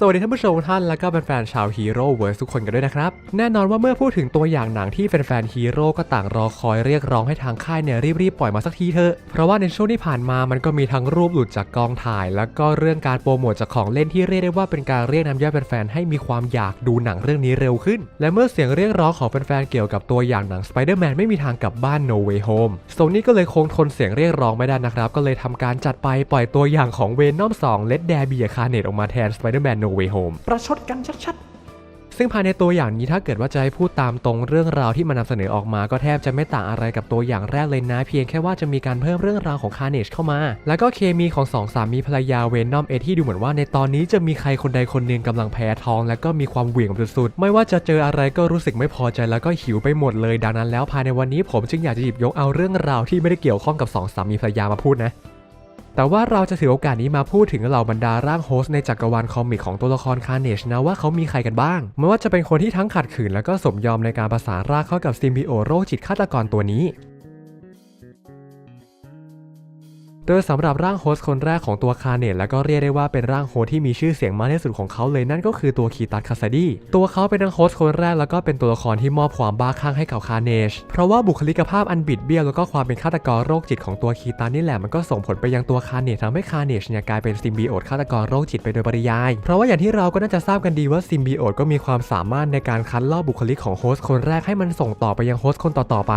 สวัสดีท่านผู้ชมทุกท่านและก็แฟนๆชาวฮีโร่เวิร์สทุกคนกันด้วยนะครับ แน่นอนว่าเมื่อพูดถึงตัวอย่างหนังที่แฟนๆฮีโร่ก็ต่างรอคอยเรียกร้องให้ทางค่ายเนี่ยรีบๆปล่อยมาสักทีเถอะ เพราะว่าในช่วงที่ผ่านมามันก็มีทั้งรูปหลุดจากกองถ่าย แล้วก็เรื่องการโปรโมทจากของเล่นที่เรียกได้ว่าเป็นการเรียกน้ำย่อยแฟนๆให้มีความอยากดูหนังเรื่องนี้เร็วขึ้น และเมื่อเสียงเรียกร้องของแฟนๆเกี่ยวกับตัวอย่างหนัง Spider-Man ไม่มีทางกลับบ้าน No Way Home โซนี่ก็เลยคงทนเสียงเรียกร้องไม่ได้นะครับก็เลยทำการจัดไปปล่อยตัวอย่างของ Venom 2 Let There Be a Carnage ออกมาแทน Spider-Man No Way Home ประชดกันชัดๆ ซึ่งภายในตัวอย่างนี้ถ้าเกิดว่าจะให้พูดตามตรงเรื่องราวที่มันนำเสนอออกมาก็แทบจะไม่ต่างอะไรกับตัวอย่างแรกเลยนะ เพียงแค่ว่าจะมีการเพิ่มเรื่องราวของคาร์เนจเข้ามา แล้วก็เคมีของสองสามีภรรยาเวนอมเอที่ดูเหมือนว่าในตอนนี้จะมีใครคนใดคนหนึ่งกำลังแพ้ท้อง แล้วก็มีความเหวี่ยงสุดๆ ไม่ว่าจะเจออะไรก็รู้สึกไม่พอใจแล้วก็หิวไปหมดเลย ดังนั้นแล้วภายในวันนี้ผมจึงอยากจะหยิบยกเอาเรื่องราวที่ไม่ได้เกี่ยวข้องกับสองสามีภรรยามาพูดนะ แต่ว่าเราจะถือโอกาสนี้มาพูดถึงเหล่าบรรดาร่างโฮสต์ในจักรวาลคอมิกของตัวละครคาร์เนชนะว่าเขามีใครกันบ้างไม่ว่าจะเป็นคนที่ทั้งขัดขืน แล้วก็สมยอมในการประสานรากเข้ากับซิมบิโอโรคจิตฆาตกรตัวนี้ โดยสำหรับร่างโฮสต์คนแรกของตัวคาร์เนตแล้วก็เรียกได้ว่าเป็นร่างโฮสต์ที่มีชื่อเสียงมากที่สุดของเขาเลยนั่นก็คือตัวคีตัสคาซาดีตัวเขาเป็นทั้งโฮสต์คนแรกแล้วก็เป็นตัวละครที่มอบความบ้าคลั่งให้กับคาร์เนชเพราะว่าบุคลิกภาพอันบิดเบี้ยวแล้วก็ความเป็นฆาตกรโรคจิตของตัวคีตัสนี่แหละมันก็ส่งผลไปยังตัวคาร์เนชทำให้คาร์เนชเนี่ยกลายเป็นซิมบิโอตฆาตกรโรคจิตไปโดยปริยาย เพราะว่าอย่างที่เราก็น่าจะทราบกันดีว่าซิมบิโอตก็มีความสามารถในการคัดลอกบุคลิกของโฮสต์คนแรกให้มันส่งต่อไปยังโฮสต์คนต่อๆไป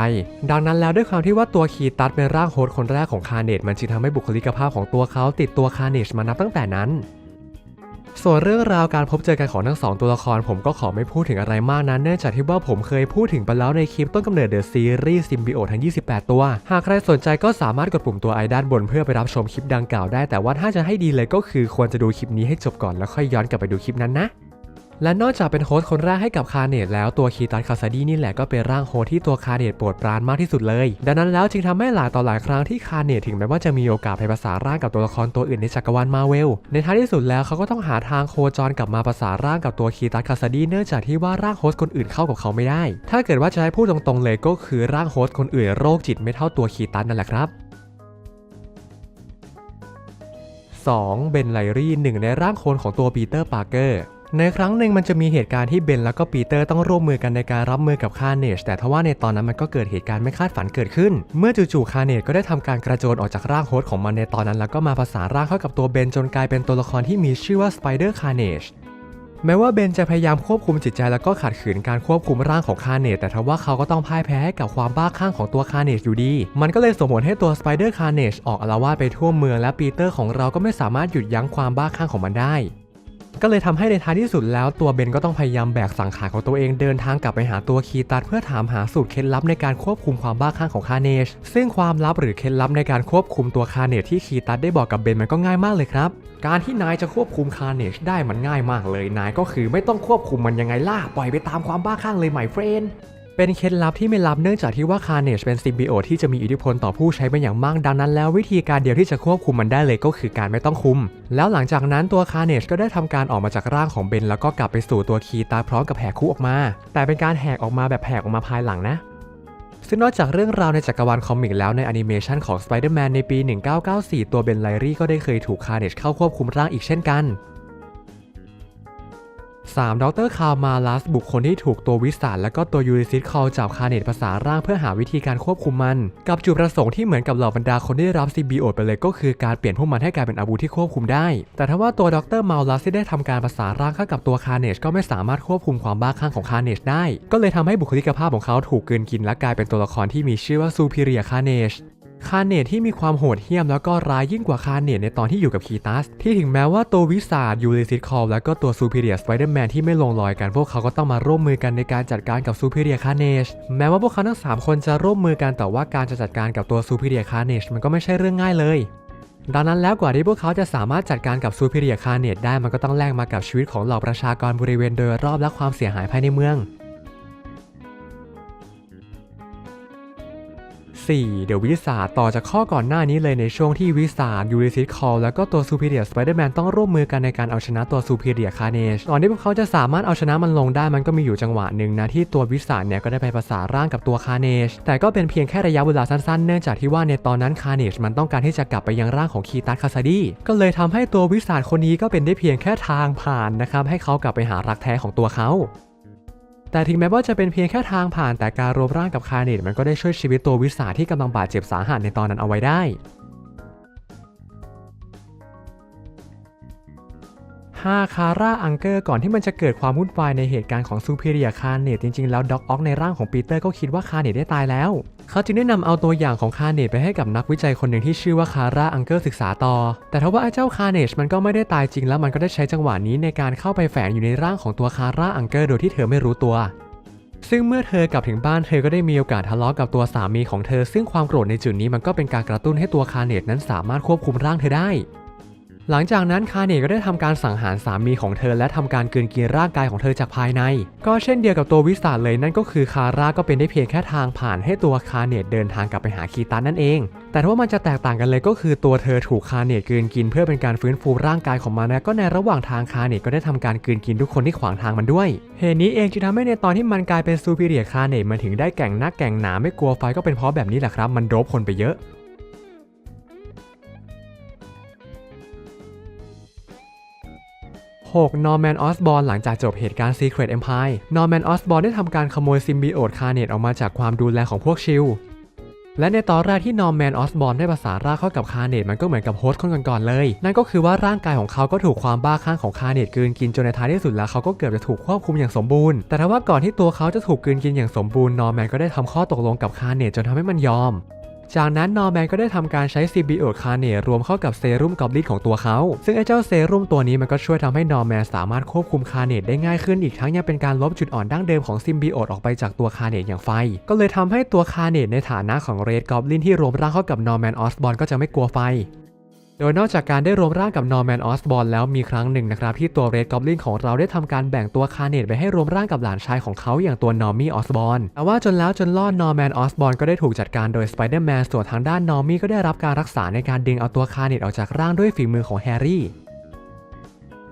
ดังนั้นแล้วด้วยความที่ว่าตัวคีตัสเป็นร่างโฮสต์คนแรกของคาเนชมันจึงทำให้บุคลิกภาพของตัวเขาติดตัวคาร์เนชมานับตั้งแต่นั้น ส่วนเรื่องราวการพบเจอกันของทั้งสองตัวละครผมก็ขอไม่พูดถึงอะไรมากนะเนื่องจากที่ว่าผมเคยพูดถึงไปแล้วในคลิปต้นกำเนิดเดอะซีรีส์ซิมบิโอทั้ง 28 ตัว หากใครสนใจก็สามารถกดปุ่มตัวไอด้านบนเพื่อไปรับชมคลิปดังกล่าวได้ แต่ว่าถ้าจะให้ดีเลยก็คือควรจะดูคลิปนี้ให้จบก่อนแล้วค่อยย้อนกลับไปดูคลิปนั้นนะ และนอกจากเป็นโฮสต์คนแรกให้กับคาร์เนตแล้วตัวคีตัสคาซาดีนี่แหละก็เป็นร่างโฮสต์ที่ตัวคาร์เนตโปรดปรานมากที่สุดเลย ดังนั้นแล้วจึงทำให้หลายต่อหลายครั้งที่คาร์เนตถึงแม้ว่าจะมีโอกาสไปภาษานร่างกับตัวละครตัวอื่นในจักรวาลมาเวล ในท้ายที่สุดแล้วเขาก็ต้องหาทางโคจรกลับมาภาษานร่างกับตัวคีตัสคาซาดีเนื่องจากที่ว่าร่างโฮสต์คนอื่นเข้ากับเขาไม่ได้ ถ้าเกิดว่าจะให้พูดตรงๆเลยก็คือร่างโฮสต์คนอื่นโรคจิตไม่เท่าตัวคีตัสนั่นแหละครับ 2. เบนไลรี่หนึ่งในร่างโคลนของตัวปีเตอร์ปาร์เกอร์ ในครั้งหนึ่งมันจะมีเหตุการณ์ที่เบนแล้วก็ปีเตอร์ต้องร่วมมือกันในการรับมือกับคาร์เนชแต่ทว่าในตอนนั้นมันก็เกิดเหตุการณ์ไม่คาดฝันเกิดขึ้น เมื่อจู่ๆคาร์เนชก็ได้ทำการกระโจนออกจากร่างโฮสต์ของมันในตอนนั้น แล้วก็มาผสานร่างเข้ากับตัวเบนจนกลายเป็นตัวละครที่มีชื่อว่าสไปเดอร์คาร์เนชแม้ว่าเบนจะพยายามควบคุมจิตใจแล้วก็ขัดขืนการควบคุมร่างของคาร์เนตแต่ทว่าเขาก็ต้องพ่ายแพ้ให้กับความบ้าคลั่งของตัวคาร์เนตอยู่ดี มันก็เลยส่งผลให้ตัวสไปเดอร์คาร์เนตออกอาละวาดไปทั่วเมืองและปีเตอร์ของเราก็ไม่สามารถหยุดยั้งความบ้าคลั่งของมันได้ ก็เลยทำให้ในท้ายที่สุดแล้วตัวเบนก็ต้องพยายามแบกสังขารของตัวเองเดินทางกลับไปหาตัวคีตัสเพื่อถามหาสูตรเคล็ดลับในการควบคุมความบ้าคลั่งของคาร์เนช ซึ่งความลับหรือเคล็ดลับในการควบคุมตัวคาร์เนชที่คีตัสได้บอกกับเบนมันก็ง่ายมากเลยครับ การที่นายจะควบคุมคาร์เนชได้มันง่ายมากเลยนายก็คือไม่ต้องควบคุมมันยังไงล่ะปล่อยไปตามความบ้าคลั่งเลยไหมเฟรน เป็นเคล็ดลับที่ไม่ลับเนื่องจากที่ว่าคาร์เนชเป็นซิมบิโอที่จะมีอิทธิพลต่อผู้ใช้เป็นอย่างมากดังนั้นแล้ววิธีการเดียวที่จะควบคุมมันได้เลยก็คือการไม่ต้องคุม แล้วหลังจากนั้นตัวคาร์เนชก็ได้ทำการออกมาจากร่างของเบนแล้วก็กลับไปสู่ตัวคีตาพร้อมกับแหกคุออกมา แต่เป็นการแหกออกมาแบบแหกออกมาภายหลังนะซึ่งนอกจากเรื่องราวในจักรวาลคอมิกแล้วในแอนิเมชันของ Spider-Man ในปี 1994 ตัวเบนไลรี่ก็ได้เคยถูกคาร์เนชเข้าควบคุมร่างอีกเช่นกัน 3. ดรคาร์มาลัส บุคคลที่ถูกตัววิสานและก็ตัวยูริซิสคอลจับคาเนตภาษาร่างเพื่อหาวิธีการควบคุมมัน กับจุดประสงค์ที่เหมือนกับเหล่าบรรดาคนที่ได้รับซีบีโอไปเลยก็คือการเปลี่ยนพวกมันให้กลายเป็นอาวุธที่ควบคุมได้ แต่ถ้าว่าตัวดรมาลัสที่ได้ทำการภาษาร่างเข้ากับตัวคาเนชก็ไม่สามารถควบคุมความบ้าคลั่งของคาเนชได้ ก็เลยทำให้บุคลิกภาพของเขาถูกกืนกินและกลายเป็นตัวละครที่มีชื่อว่าซูพิเรียคาเนช คาร์เนตที่มีความโหดเหี้ยมแล้วก็ร้ายยิ่งกว่าคาร์เนตในตอนที่อยู่กับคีตัส ที่ถึงแม้ว่าตัววิสาดยูริซิตคอลแล้วก็ตัวซูเปเรียสไปเดอร์แมนที่ไม่ลงรอยกันพวกเขาก็ต้องมาร่วมมือกันในการจัดการกับซูเปเรียคาร์เนชแม้ว่าพวกเขาทั้ง 3 คนจะร่วมมือกันแต่ว่าการจะจัดการกับตัวซูเปเรียคาร์เนชมันก็ไม่ใช่เรื่องง่ายเลยดังนั้นแล้วกว่าที่พวกเขาจะสามารถจัดการกับซูเปเรียคาร์เนตได้มันก็ต้องแลกมากับชีวิตของเหล่าประชากรบริเวณโดยรอบและความเสียหายภายในเมือง 4. เดอะวิสาต่อจากข้อก่อนหน้านี้เลยในช่วงที่วิสายูริซิสคอลแล้วก็ตัวซูเปอร์เดียสไปเดอร์แมนต้องร่วมมือกันในการเอาชนะตัวซูเปอร์เดียคาเนชก่อนที่พวกเขาจะสามารถเอาชนะมันลงได้มันก็มีอยู่จังหวะหนึ่งนะที่ตัววิสาเนี่ยก็ได้ไปประสาร่างกับตัวคาเนชแต่ก็เป็นเพียงแค่ระยะเวลาสั้นๆ เนื่องจากที่ว่าในตอนนั้นคาเนชมันต้องการที่จะกลับไปยังร่างของคีตัสคาซาดีก็เลยทำให้ตัววิสาคนนี้ก็เป็นได้เพียงแค่ทางผ่านนะครับให้เขากลับไปหารักแท้ของตัวเขา แต่ถึงแม้ว่าจะเป็นเพียงแค่ทางผ่านแต่การรวมร่างกับคาเนตมันก็ได้ช่วยชีวิตตัววิสาที่กำลังบาดเจ็บสาหัสในตอนนั้นเอาไว้ได้ 5. คาร่าอังเกอร์ก่อนที่มันจะเกิดความวุ่นวายในเหตุการณ์ของซูเปอร์เรียคาเนตจริงๆ แล้วด็อกออกในร่างของปีเตอร์ก็คิดว่าคาเนตได้ตายแล้ว เขาจึงได้นำเอาตัวอย่างของคาเนตไปให้กับนักวิจัยคนหนึ่งที่ชื่อว่าคาร่าอังเกอร์ศึกษาต่อ แต่ทว่าไอ้เจ้าคาเนตมันก็ไม่ได้ตายจริงแล้วมันก็ได้ใช้จังหวะนี้ในการเข้าไปแฝงอยู่ในร่างของตัวคาร่าอังเกอร์โดยที่เธอไม่รู้ตัวซึ่งเมื่อเธอกลับถึงบ้านเธอก็ได้มีโอกาสทะเลาะกับตัวสามีของเธอ ซึ่งความโกรธในจุดนี้มันก็เป็นการกระตุ้นให้ตัวคาเนตนั้นสามารถควบคุมร่างเธอได้ หลังจากนั้นคาเนตก็ได้ทำการสังหารสามีของเธอ และทำการกลืนกินร่างกายของเธอจากภายใน ก็เช่นเดียวกับตัววิสาเลยนั่นก็คือคาร่าก็เป็นได้เพียงแค่ทางผ่านให้ตัวคาเนตเดินทางกลับไปหาคีตันนั่นเอง แต่ว่ามันจะแตกต่างกันเลยก็คือตัวเธอถูกคาเนตกลืนกิน เพื่อเป็นการฟื้นฟูร่างกายของมันและก็ในระหว่างทางคาเนตก็ได้ทำการกลืนกินทุกคนที่ขวางทางมันด้วย เหตุนี้เองจึงทำให้ในตอนที่มันกลายเป็นซูเปอร์เรียคาเนตมันถึงได้แก่งนักแก่งหนาไม่กลัวไฟก็เป็นเพราะแบบนี้แหละครับ มันโดบคนไปเยอะ 6. นอร์แมนออสบอร์หลังจากจบเหตุการณ์ Secret Empire นอร์แมนออสบอร์ได้ทำการขโมยซิมบิโอตคาเนตออกมาจากความดูแลของพวกชิลและในตอนแรกที่นอร์แมนออสบอร์ได้ประสานร่างเข้ากับคาเนตมันก็เหมือนกับโฮสต์คนก่อนๆเลย นั่นก็คือว่าร่างกายของเขาก็ถูกความบ้าคลั่งของคาเนตกืนกินจนในท้ายที่สุดแล้วเขาก็เกือบจะถูกควบคุมอย่างสมบูรณ์ แต่ถ้าว่าก่อนที่ตัวเขาจะถูกกืนกินอย่างสมบูรณ์นอร์แมนก็ได้ทำข้อตกลงกับคาเนตจนทำให้มันยอม จากนั้นนอร์แมนก็ได้ทำการใช้ซิบิโอคาเนรวมเข้ากับเซรุ่มกอบลินของตัวเขา ซึ่งไอ้เจ้าเซรุ่มตัวนี้มันก็ช่วยทำให้นอร์แมนสามารถควบคุมคาเนตได้ง่ายขึ้นอีกทั้งยังเป็นการลบจุดอ่อนดั้งเดิมของซิมบิโอตออกไปจากตัวคาเนตอย่างไฟ ก็เลยทำให้ตัวคาเนตในฐานะของเรดกอบลินที่รวมร่างเข้ากับนอร์แมนออสบอนก็จะไม่กลัวไฟ โดยนอกจากการได้รวมร่างกับนอร์แมนออสบอร์แล้วมีครั้งหนึ่งนะครับที่ตัวเรดกอบลินของเราได้ทำการแบ่งตัวคาเนตไปให้รวมร่างกับหลานชายของเขาอย่างตัวนอร์มี่ออสบอร์แต่ว่าจนแล้วจนรอดนอร์แมนออสบอร์ก็ได้ถูกจัดการโดยสไปเดอร์แมนส่วนทางด้านนอร์มี่ก็ได้รับการรักษาในการดึงเอาตัวคาเนตออกจากร่างด้วยฝีมือของแฮร์รี่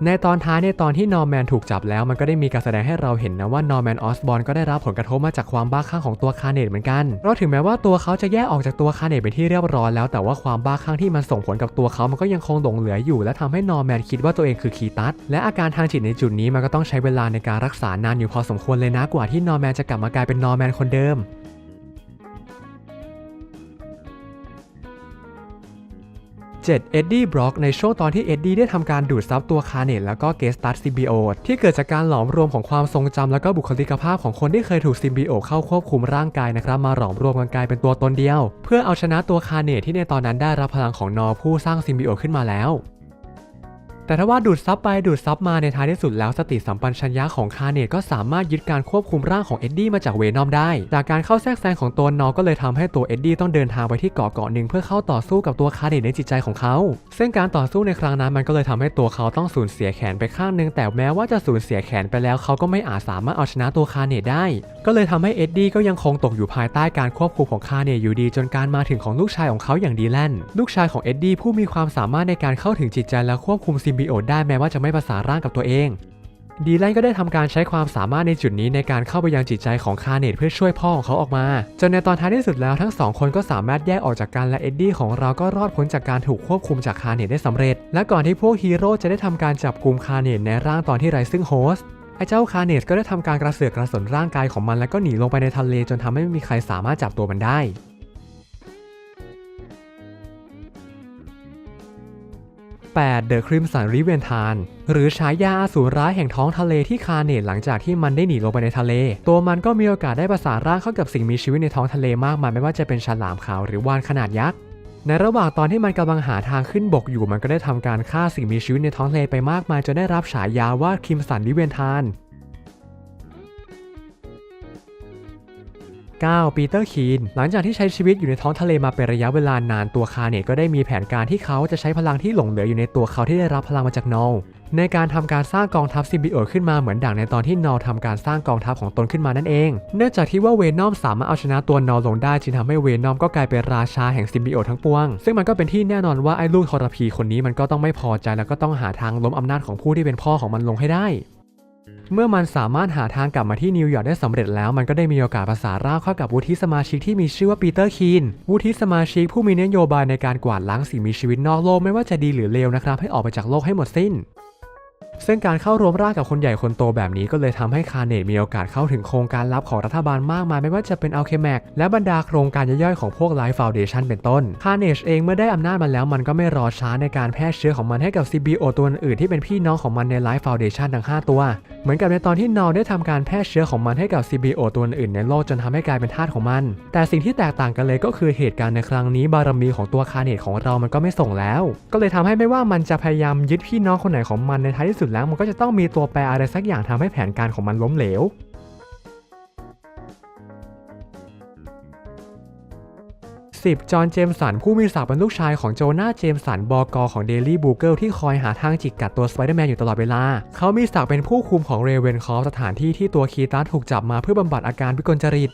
ในตอนท้ายในตอนที่นอร์แมนถูกจับแล้วมันก็ได้มีการแสดงให้เราเห็นนะว่านอร์แมนออสบอร์ก็ได้รับผลกระทบมาจากความบ้าคลั่งของตัวคาร์เนตเหมือนกันเพราะถึงแม้ว่าตัวเขาจะแยกออกจากตัวคาร์เนตไปนที่เรียบร้อยแล้วแต่ว่าความบ้าคลั่งที่มันส่งผลกับตัวเขามันก็ยังคงหลงเหลืออยู่ และทำให้นอร์แมนคิดว่าตัวเองคือคีตัสและอาการทางจิตในจุดนี้มันก็ต้องใช้เวลาในการรักษานานอยู่พอสมควรเลยนะกว่าที่นอร์แมนจะกลับมากลายเป็นนอร์แมนคนเดิม 7. เอ็ดดี้บล็อกในช่วงตอนที่เอ็ดดี้ได้ทำการดูดซับตัวคาเนตแล้วก็เกสตัสซิมบิโอตที่เกิดจากการหลอมรวมของความทรงจำแล้วก็บุคลิกภาพของคนที่เคยถูกซิมบิโอตเข้าควบคุมร่างกายนะครับมาหลอมรวมกันกลายเป็นตัวตนเดียว เพื่อเอาชนะตัวคาเนตที่ในตอนนั้นได้รับพลังของนอผู้สร้างซิมบิโอตขึ้นมาแล้ว แต่ถ้าว่าดูดซับไปดูดซับมาในท้ายที่สุดแล้วสติสัมปชัญญะของคาเนตก็สามารถยึดการควบคุมร่างของเอ็ดดี้มาจากเวนอมได้ จากการเข้าแทรกแซงของตัวนอก็เลยทำให้ตัวเอ็ดดี้ต้องเดินทางไปที่เกาะเกาะหนึ่งเพื่อเข้าต่อสู้กับตัวคาเนตในจิตใจของเขา ซึ่งการต่อสู้ในครั้งนั้นมันก็เลยทำให้ตัวเขาต้องสูญเสียแขนไปข้างหนึงแต่แม้ว่าจะสูญเสียแขนไปแล้วเขาก็ไม่อาจสามารถเอาชนะตัวคาเนตได้ ก็เลยทำให้เอ็ดดี้ก็ยังคงตกอยู่ภายใต้การควบคุมของคาเนตอยู่ดีจนการมาถึงของลูกชายของเขาอย่างดีแลนลูกชายของเอ็ดดี้ผู้มีความสามารถในการเข้าถึงจิตใจและควบคุมซิมบิโอตได้แม้ว่าจะไม่ประสานร่างกับตัวเอง ดีแลนก็ได้ทำการใช้ความสามารถในจุดนี้ในการเข้าไปยังจิตใจของคาเนตเพื่อช่วยพ่อของเขาออกมา จนในตอนท้ายที่สุดแล้วทั้งสองคนก็สามารถแยกออกจากกันและเอ็ดดี้ของเราก็รอดพ้นจากการถูกควบคุมจากคาเนตได้สำเร็จ และก่อนที่พวกฮีโร่จะได้ทำการจับกลุ่มคาเนตในร่างตอนที่ไรซึ่งโฮสต์ไอ้เจ้าคาเนตก็ได้ทำการกระเสือกกระสนร่างกายของมันแล้วก็หนีลงไปในทะเลจนทำให้ไม่มีใครสามารถจับตัวมันได้ 8. The Crimson Revenant หรือฉายาอสูรร้ายแห่งท้องทะเลที่คาเนตหลังจากที่มันได้หนีลงไปในทะเล ตัวมันก็มีโอกาสได้ประสานร่างเข้ากับสิ่งมีชีวิตในท้องทะเลมากมายไม่ว่าจะเป็นฉลามขาวหรือวานขนาดยักษ์ในระหว่างตอนที่มันกำลังหาทางขึ้นบกอยู่มันก็ได้ทำการฆ่าสิ่งมีชีวิตในท้องทะเลไปมากมายจนได้รับฉายาว่าคิมสันลิเวนทาน 9. ปีเตอร์คีน หลังจากที่ใช้ชีวิตอยู่ในท้องทะเลมาเป็นระยะเวลานานตัวคาเนตก็ได้มีแผนการที่เขาจะใช้พลังที่หลงเหลืออยู่ในตัวเขาที่ได้รับพลังมาจากนอลในการทำการสร้างกองทัพซิมบิโอตขึ้นมาเหมือนดังในตอนที่นอลทำการสร้างกองทัพของตนขึ้นมานั่นเอง เนื่องจากที่ว่าเวนอมสามารถเอาชนะตัวนอลลงได้จึงทำให้เวนอมก็กลายเป็นราชาแห่งซิมบิโอตทั้งปวง ซึ่งมันก็เป็นที่แน่นอนว่าไอ้ลูกทรพีคนนี้มันก็ต้องไม่พอใจแล้วก็ต้องหาทางล้มอำนาจของผู้ที่เป็นพ่อของมันลงให้ได้ เมื่อมันสามารถหาทางกลับมาที่นิวยอร์กได้สำเร็จแล้ว มันก็ได้มีโอกาสประสานร่างเข้ากับวุฒิสมาชิกที่มีชื่อว่าปีเตอร์คีน วุฒิสมาชิกผู้มีนโยบายในการกวาดล้างสิ่งมีชีวิตนอกโลกไม่ว่าจะดีหรือเลวนะครับ ให้ออกไปจากโลกให้หมดสิ้น ซึ่งการเข้ารวมร่างกับคนใหญ่คนโตแบบนี้ก็เลยทำให้คาร์เนตมีโอกาสเข้าถึงโครงการลับของรัฐบาลมากมายไม่ว่าจะเป็นอัลเคแมกและบรรดาโครงการย่อยๆของพวกไลฟ์ฟาวเดชันเป็นต้น คาร์เนตเองเมื่อได้อำนาจมาแล้วมันก็ไม่รอช้าในการแพร่เชื้อของมันให้กับ CBO ตัวอื่นที่เป็นพี่น้องของมันในไลฟ์ฟาวเดชันทั้ง 5 ตัว เหมือนกับในตอนที่นอลได้ทำการแพร่เชื้อของมันให้กับ CBO ตัวอื่นในโลกจนทำให้กลายเป็นทาสของมัน แต่สิ่งที่แตกต่างกันเลยก็คือเหตุการณ์ในครั้งนี้บารมีของตัวคาร์เนตของเรามันก็ไม่ส่งแล้ว ก็เลยทำให้ไม่ว่ามันจะพยายามยึดพี่น้องคนไหนของมันในท้ายที่สุดแล้วมันก็จะต้องมีตัวแปรอะไรสักอย่างทำให้แผนการของมันล้มเหลว 10 จอห์น เจมสัน ผู้มีศักดิ์เป็นลูกชายของโจนาห์เจมสัน บอกของเดลี่บูเกิลที่คอยหาทางจิกกัดตัวสไปเดอร์แมนอยู่ตลอดเวลา เขามีศักดิ์เป็นผู้คุมของเรเวนคอฟสถานที่ที่ตัวคีตัสถูกจับมาเพื่อบำบัดอาการวิกลจริต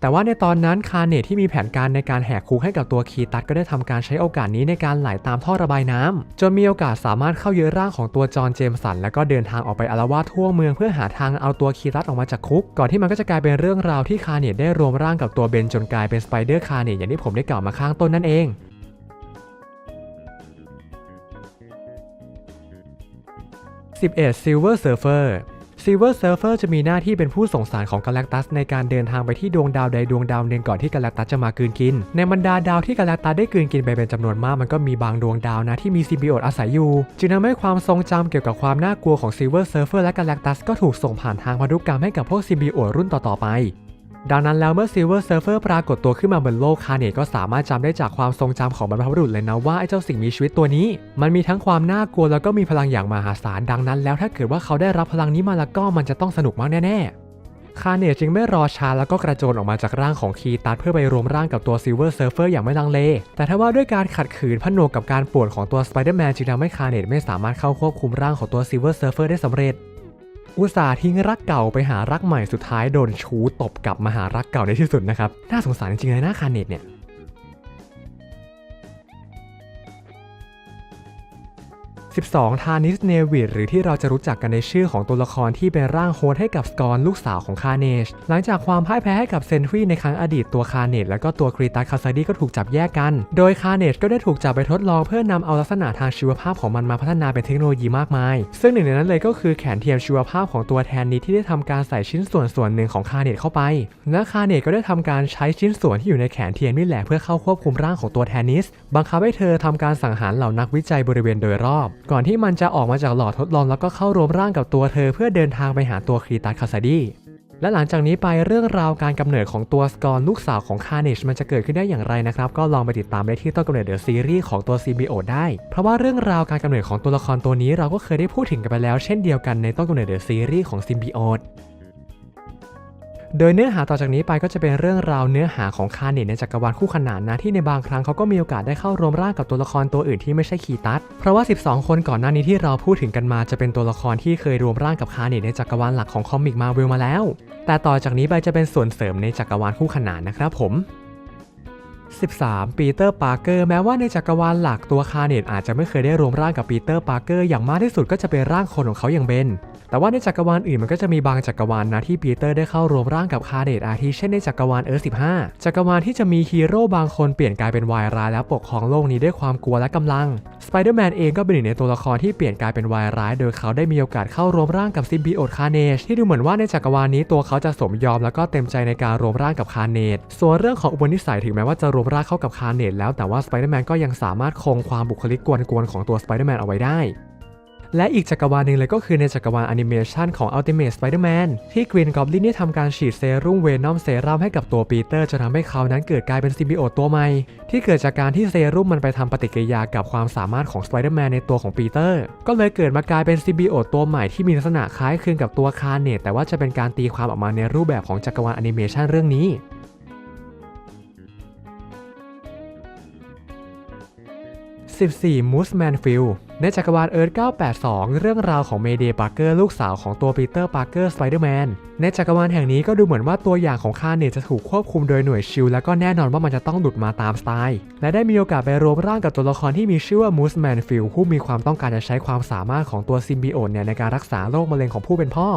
แต่ว่าในตอนนั้นคาร์เนตที่มีแผนการในการแหกคุกให้กับตัวคีตัสก็ได้ทำการใช้โอกาสนี้ในการไหลตามท่อระบายน้ำจนมีโอกาสสามารถเข้าเยือร่างของตัวจอห์นเจมสัน แล้วก็เดินทางออกไปอาละวาดทั่วเมืองเพื่อหาทางเอาตัวคีตัสออกมาจากคุก ก่อนที่มันก็จะกลายเป็นเรื่องราวที่คาร์เนตได้รวมร่างกับตัวเบนจนกลายเป็นสไปเดอร์คาร์เนตอย่างที่ผมได้กล่าวมาข้างต้นนั่นเอง11 Silver Surfer Silver Surfer จะมีหน้าที่เป็นผู้ส่งสารของกาแล็กตัสในการเดินทางไปที่ดวงดาวใดดวงดาวหนึ่งก่อนที่กาแล็กตัสจะมากลืนกิน ในบรรดาดาวที่กาแล็กตัสได้กลืนกินไปเป็นจำนวนมากมันก็มีบางดวงดาวนะที่มีซิมบิโอตอาศัยอยู่ จึงทำให้ความทรงจำเกี่ยวกับความน่ากลัวของ Silver Surfer และกาแล็กตัสก็ถูกส่งผ่านทางพันธุกรรมให้กับพวกซิมบิโอตรุ่นต่อๆไป ดังนั้นแล้วเมื่อ Silver Surfer ปรากฏตัวขึ้นมาบนโลกคาเนตก็สามารถจำได้จากความทรงจำของบรรพบุรุษเลยนะว่าไอ้เจ้าสิ่งมีชีวิตตัวนี้ มันมีทั้งความน่ากลัวแล้วก็มีพลังอย่างมหาศาลดังนั้นแล้วถ้าเกิดว่าเขาได้รับพลังนี้มาแล้วก็มันจะต้องสนุกมากแน่ๆคาเนตจึงไม่รอช้าแล้วก็กระโจนออกมาจากร่างของคีตัสเพื่อไปรวมร่างกับตัว Silver Surfer อร์อย่างไม่ลังเล แต่ถ้าว่าด้วยการขัดขืนผนวกกับการปวดของตัว Spider-Man จึงทำให้คาเนตไม่สามารถเข้าควบคุมร่างของตัว Silver Surfer ได้สำเร็จ อุตส่าห์ทิ้งรักเก่าไปหารักใหม่สุดท้ายโดนชูตบกลับมาหารักเก่าในที่สุดนะครับ น่าสงสารจริงๆเลยนะคาเนตเนี่ย 12 ทานิสเนวิดหรือที่เราจะรู้จักกันในชื่อของตัวละครที่เป็นร่างโฮสให้กับสกอร์ลูกสาวของคาเนชหลังจากความพ่ายแพ้ให้กับเซนทรีในครั้งอดีตตัวคาเนชและก็ตัวครีตัสคาซาดีก็ถูกจับแยกกัน โดยคาเนชก็ได้ถูกจับไปทดลองเพื่อนำเอาลักษณะทางชีวภาพของมันมาพัฒนาเป็นเทคโนโลยีมากมาย ซึ่งหนึ่งในนั้นเลยก็คือแขนเทียมชีวภาพของตัวแทนนี้ที่ได้ทำการใส่ชิ้นส่วนส่วนหนึ่งของคาเนชเข้าไป และคาเนชก็ได้ทำการใช้ชิ้นส่วนที่อยู่ในแขนเทียมนี่แหละเพื่อเข้าควบคุมร่างของตัวแทนนิส บังคับให้เธอทำการสังหารเหล่านักวิจัยบริเวณโดยรอบก่อนที่มันจะออกมาจากหลอดทดลองแล้วก็เข้ารวมร่างกับตัวเธอเพื่อเดินทางไปหาตัวครีตัสคาซาดีและหลังจากนี้ไปเรื่องราวการกำเนิดของตัวสกอร์ลูกสาวของคาร์เนชมันจะเกิดขึ้นได้อย่างไรนะครับ ก็ลองไปติดตามได้ที่ต้นกำเนิดเดอะซีรีส์ของตัวซีบีโอได้ เพราะว่าเรื่องราวการกำเนิดของตัวละครตัวนี้เราก็เคยได้พูดถึงกันไปแล้วเช่นเดียวกันในต้นกำเนิดเดอะซีรีส์ของซีบีโอ โดยเนื้อหาต่อจากนี้ไปก็จะเป็นเรื่องราวเนื้อหาของคาเนตในจักรวาลคู่ขนานนะที่ในบางครั้งเขาก็มีโอกาสได้เข้ารวมร่างกับตัวละครตัวอื่นที่ไม่ใช่คีตัสเพราะว่า 12 คนก่อนหน้านี้ที่เราพูดถึงกันมาจะเป็นตัวละครที่เคยรวมร่างกับคาเนตในจักรวาลหลักของคอมิกมาเวลมาแล้ว แต่ต่อจากนี้ไปจะเป็นส่วนเสริมในจักรวาลคู่ขนานนะครับผม 13 ปีเตอร์ ปาร์เกอร์ แม้ว่าในจักรวาลหลักตัวคาเนตอาจจะไม่เคยได้รวมร่างกับปีเตอร์ ปาร์เกอร์อย่างมากที่สุดก็จะเป็นร่างคนของเขาอย่างเบน แต่ว่าในจักรวาลอื่นมันก็จะมีบางจักรวาลนะที่ปีเตอร์ได้เข้ารวมร่างกับคาเนตอาทิเช่นในจักรวาลเอิร์ธ15จักรวาลที่จะมีฮีโร่บางคนเปลี่ยนกลายเป็นวายร้ายแล้วปกครองโลกนี้ด้วยความกลัวและกำลังสไปเดอร์แมนเองก็เป็นหนึ่งในตัวละครที่เปลี่ยนกลายเป็นวายร้าย โดยเขาได้มีโอกาสเข้ารวมร่างกับซิมบิโอตคาเนชที่ดูเหมือนว่าในจักรวาลนี้ตัวเขาจะสมยอมแล้วก็เต็มใจในการรวมร่างกับคาเนตส่วนเรื่องของอุปนิสัยถึงแม้ว่าจะรวมร่างเข้ากับคาเนตแล้วแต่ว่าสไปเดอร์แมนก็ยังสามารถคงความบุคลิกกวนๆของตัวสไปเดอร์แมนเอาไว้ได้ และอีกจักรวาลหนึ่งเลยก็คือในจักรวาลแอนิเมชันของ Ultimate Spider-Man ที่ Green Goblin ได้ทำการฉีดเซรุ่มเวนอมเซรั่มให้กับตัวปีเตอร์จนทำให้เขานั้นเกิดกลายเป็นซิมบิโอตตัวใหม่ ที่เกิดจากการที่เซรุ่มมันไปทำปฏิกิริยากับความสามารถของ Spider-Man ในตัวของปีเตอร์ ก็เลยเกิดมากลายเป็นซิมบิโอตตัวใหม่ที่มีลักษณะคล้ายคลึงกับตัวคาเนตแต่ว่าจะเป็นการตีความออกมาในรูปแบบของจักรวาลแอนิเมชันเรื่องนี้ 14มูสแมนฟิลในจักรวาลเอิร์ธ982 เรื่องราวของเมเดย์ปาร์เกอร์ลูกสาวของตัวปีเตอร์ปาร์เกอร์สไปเดอร์แมน ในจักรวาลแห่งนี้ก็ดูเหมือนว่าตัวอย่างของคาเนตจะถูกควบคุมโดยหน่วยชิลและก็แน่นอนว่ามันจะต้องหลุดมาตามสไตล์ และได้มีโอกาสไปรวมร่างกับตัวละครที่มีชื่อว่ามูสแมนฟิลผู้มีความต้องการจะใช้ความสามารถของตัวซิมบิโอตเนี่ยในการรักษาโรคมะเร็งของผู้เป็นพ่อ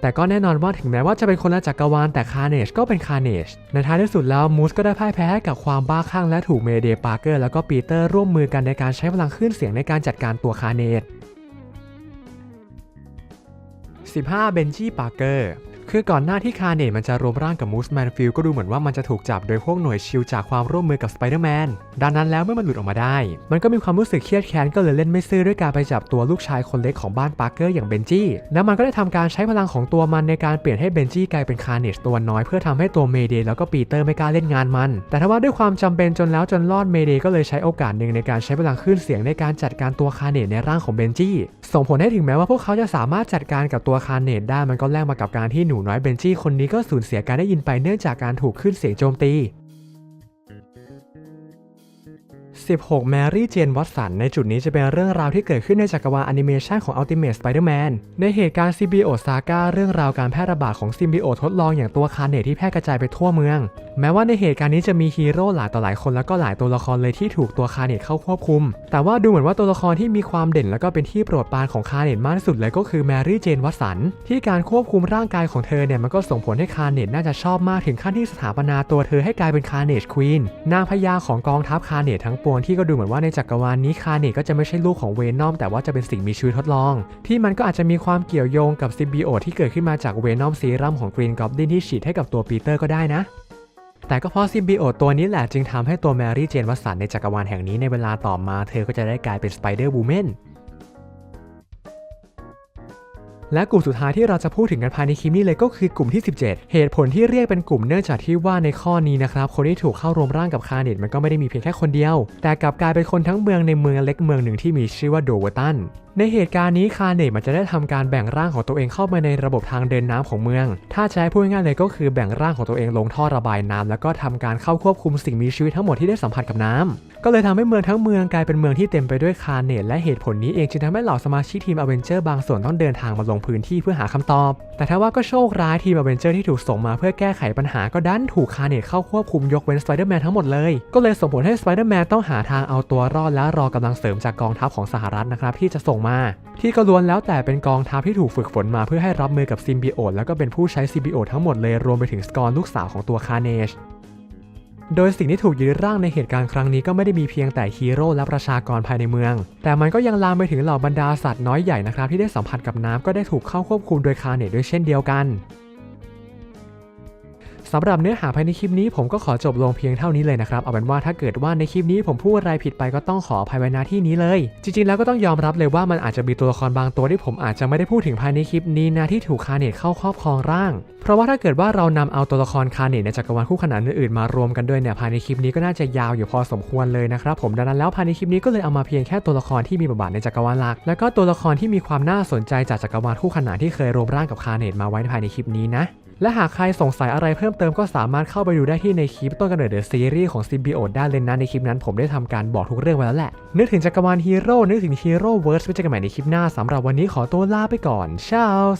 แต่ก็แน่นอนว่าถึงแม้ว่าจะเป็นคนละจักรวาลแต่คาร์เนชก็เป็นคาร์เนชในท้ายที่สุดแล้วมูสก็ได้พ่ายแพ้กับความบ้าคลั่งและถูกเมเดย์ปาร์เกอร์แล้วก็ปีเตอร์ร่วมมือกันในการใช้พลังคลื่นเสียงในการจัดการตัวคาร์เนช15 เบนจี้ ปาร์เกอร์ คือก่อนหน้าที่คาเนตมันจะรวมร่างกับมูสแมนฟิลก็ดูเหมือนว่ามันจะถูกจับโดยพวกหน่วยชิลจากความร่วมมือกับสไปเดอร์แมนดังนั้นแล้วเมื่อมันหลุดออกมาได้ มันก็มีความรู้สึกเครียดแค้นก็เลยเล่นไม่ซื่อด้วยการไปจับตัวลูกชายคนเล็กของบ้านปาร์เกอร์อย่างเบนจี้แล้วมันก็ได้ทำการใช้พลังของตัวมันในการเปลี่ยนให้เบนจี้กลายเป็นคาเนตตัวน้อยเพื่อทำให้ตัวเมเดย์แล้วก็ปีเตอร์ไม่กล้าเล่นงานมัน แต่ถ้าว่าด้วยความจำเป็นจนแล้วจนรอดเมเดย์ก็เลยใช้โอกาสหนึ่งในการใช้พลังคลื่นเสียงในการจัดการตัวคาเนตในร่างของเบนจี้ส่งผลให้ถึงแม้ว่าพวกเขาจะสามารถจัดการกับตัวคาเนตได้มันก็แลกมากับการที่หนูน้อยเบนจี้คนนี้ก็สูญเสียการได้ยินไปเนื่องจากการถูกขึ้นเสียงโจมตี 16 แมรี่เจนวัตสันในจุดนี้จะเป็นเรื่องราวที่เกิดขึ้นในจักรวาลแอนิเมชันของ Ultimate Spider-Man ในเหตุการณ์ซิบิโอซาก้าเรื่องราวการแพร่ระบาดของซิมบิโอทดลองอย่างตัวคาเนตที่แพร่กระจายไปทั่วเมือง แม้ว่าในเหตุการณ์นี้จะมีฮีโร่หลายต่อหลายคนแล้วก็หลายตัวละครเลยที่ถูกตัวคาเนตเข้าควบคุม แต่ว่าดูเหมือนว่าตัวละครที่มีความเด่นแล้วก็เป็นที่โปรดปรานของคาเนตมากที่สุดเลยก็คือแมรี่เจนวัตสันที่การควบคุมร่างกายของเธอเนี่ยมันก็ส่งผลให้คาเนตน่าจะชอบมากถึงขั้นที่สถาปนาตัวเธอให้กลายเป็นคาเนตควีนนางพญาของกองทัพคาเนตทั้งปวงที่ก็ดูเหมือนว่าในจักรวาลนี้คาเนตก็จะไม่ใช่ลูกของเวนอมแต่ว่าจะเป็นสิ่งมีชีวิตทดลอง ที่มันก็อาจจะมีความเกี่ยวโยงกับซิบิโอที่เกิดขึ้นมาจากเวนอมซีรัมของกรีนกอบดินที่ฉีดให้กับตัวปีเตอร์ก็ได้นะแต่ก็เพราะซิมบิโอตัวนี้แหละจึงทำให้ตัวแมรี่เจนวัสันในจักรวาลแห่งนี้ในเวลาต่อมาเธอก็จะได้กลายเป็นสไปเดอร์บูแมน และกลุ่มสุดท้ายที่เราจะพูดถึงกันภายในคลิปนี้เลยก็คือกลุ่มที่ 17 เหตุผลที่เรียกเป็นกลุ่มเนื่องจากที่ว่าในข้อนี้นะครับคนที่ถูกเข้ารวมร่างกับคาร์เนตมันก็ไม่ได้มีเพียงแค่คนเดียว แต่กลับกลายเป็นคนทั้งเมืองในเมืองเล็กเมืองหนึ่งที่มีชื่อว่าโดเวอร์ตันในเหตุการณ์นี้คาร์เนตมันจะได้ทำการแบ่งร่างของตัวเองเข้ามาในระบบทางเดินน้ำของเมือง ถ้าให้พูดง่ายเลยก็คือแบ่งร่างของตัวเองลงท่อระบายน้ำแล้วก็ทำการเข้าควบคุมสิ่งมีชีวิตทั้งหมดที่ได้สัมผัสกับน้ำก็เลยทำให้เมืองทั้งเมืองกลายเป็นเมืองที่เต็มไปด้วยคาร์เนตและเหตุผลนี้เองจึงทำให้เหล่าสมาชิกทีมอเวนเจอร์บางส่วนต้องเดินทางมาลงพื้นที่เพื่อหาคำตอบ แต่ถ้าว่าก็โชคร้ายทีมอเวนเจอร์ที่ถูกส่งมาเพื่อแก้ไขปัญหาก็ดันถูกคาร์เนตเข้าควบคุมยกเว้นสไปเดอร์แมนทั้งหมดเลยก็เลยส่งผลให้สไปเดอร์แมนต้องหาทางเอาตัวรอดและรอกำลังเสริมจากกองทัพของสหรัฐนะครับที่จะส่งมา ที่ก็ล้วนแล้วแต่เป็นกองทัพที่ถูกฝึกฝนมาเพื่อให้รับมือกับซิมบิโอตแล้วก็เป็นผู้ใช้ซิมบิโอตทั้งหมดเลยรวมไปถึงสกอร์ลูกสาวของตัวคาร์เนชโดยสิ่งที่ถูกยึดร่างในเหตุการณ์ครั้งนี้ก็ไม่ได้มีเพียงแต่ฮีโร่และประชากรภายในเมือง แต่มันก็ยังลามไปถึงเหล่าบรรดาสัตว์น้อยใหญ่นะครับที่ได้สัมผัสกับน้ำก็ได้ถูกเข้าควบคุมโดยคาร์เนตด้วยเช่นเดียวกัน สำหรับเนื้อหาภายในคลิปนี้ผมก็ขอจบลงเพียงเท่านี้เลยนะครับ เอาเป็นว่าถ้าเกิดว่าในคลิปนี้ผมพูดอะไรผิดไปก็ต้องขออภัยไว้ณที่นี้เลย จริงๆ แล้วก็ต้องยอมรับเลยว่ามันอาจจะมีตัวละครบางตัวที่ผมอาจจะไม่ได้พูดถึงภายในคลิปนี้นะที่ถูกคาร์เนตเข้าครอบครองร่าง เพราะว่าถ้าเกิดว่าเรานำเอาตัวละครคาร์เนตในจักรวาลคู่ขนานอื่นๆมารวมกันด้วยเนี่ยภายในคลิปนี้ก็น่าจะยาวอยู่พอสมควรเลยนะครับผมดังนั้นแล้วภายในคลิปนี้ก็เลยเอามาเพียงแค่ตัวละครที่มีบทบาทในจักรวาลหลัก แล้วก็ตัวละครที่มีความน่าสนใจจากจักรวาลคู่ขนานที่เคยรวมร่างกับคาเนตมาไว้ภายในคลิปนี้นะ และหากใครสงสัยอะไรเพิ่มเติมก็สามารถเข้าไปดูได้ที่ในคลิปต้นกำเนิดเดอะซีรีส์ของซิมบิโอได้เลยนะในคลิปนั้นผมได้ทำการบอกทุกเรื่องไว้แล้วแหละ นึกถึงจักรวาลฮีโร่นึกถึงฮีโร่เวิร์สไว้เจอกันใหม่ในคลิปหน้าสำหรับวันนี้ขอตัวลาไปก่อนชาส